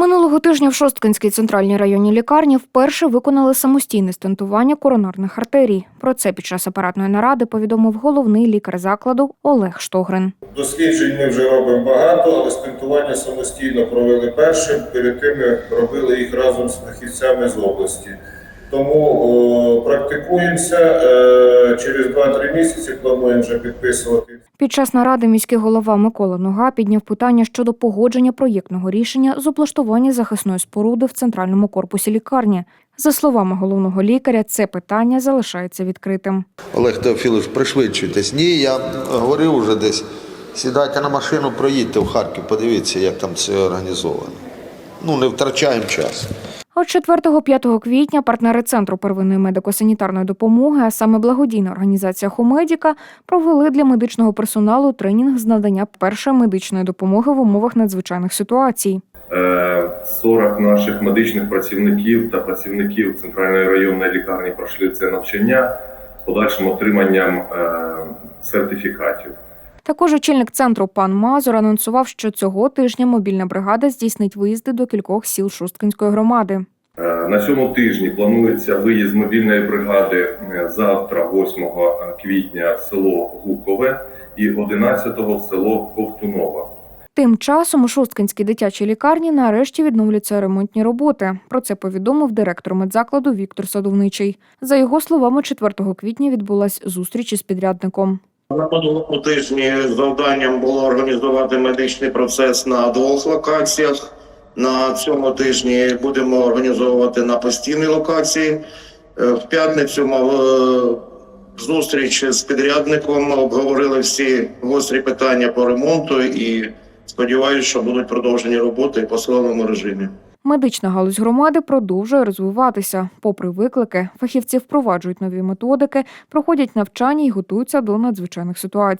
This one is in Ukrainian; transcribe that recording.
Минулого тижня в Шосткинській центральній районній лікарні вперше виконали самостійне стентування коронарних артерій. Про це під час апаратної наради повідомив головний лікар закладу Олег Штогрин. Досліджень ми вже робимо багато, але стентування самостійно провели першим. Перед тим робили їх разом з фахівцями з області. Тому о, практикуємося. Е, через 2-3 місяці плануємо вже підписувати. Під час наради міський голова Микола Нога підняв питання щодо погодження проєктного рішення з облаштування захисної споруди в центральному корпусі лікарні. За словами головного лікаря, це питання залишається відкритим. Олег Теофілович, пришвидшуйтесь. Ні, я говорив уже десь. Сідайте на машину, проїдьте в Харків, подивіться, як там це організовано. Ну, не втрачаємо час. От 4-5 квітня партнери Центру первинної медико-санітарної допомоги, а саме благодійна організація Хомедіка, провели для медичного персоналу тренінг з надання першої медичної допомоги в умовах надзвичайних ситуацій. Е, 40 наших медичних працівників та працівників центральної районної лікарні пройшли це навчання з подальшим отриманням е, сертифікатів. Також очільник центру пан Мазур анонсував, що цього тижня мобільна бригада здійснить виїзди до кількох сіл Шосткинської громади. Е, На цьому тижні планується виїзд мобільної бригади е, завтра, 8 квітня, в село Гукове і 11 в село Ковтунова. Тим часом у Шосткинській дитячій лікарні нарешті відновляться ремонтні роботи. Про це повідомив директор медзакладу Віктор Садовничий. За його словами, 4 квітня відбулась зустріч із підрядником. На минулому тижні завданням було організувати медичний процес на двох локаціях. На цьому тижні будемо організовувати на постійній локації. Е, В п'ятницю мав е, зустріч з підрядником, обговорили всі гострі питання по ремонту і сподіваюся, що будуть продовжені роботи по силовому режимі. Медична галузь громади продовжує розвиватися. Попри виклики, фахівці впроваджують нові методики, проходять навчання і готуються до надзвичайних ситуацій.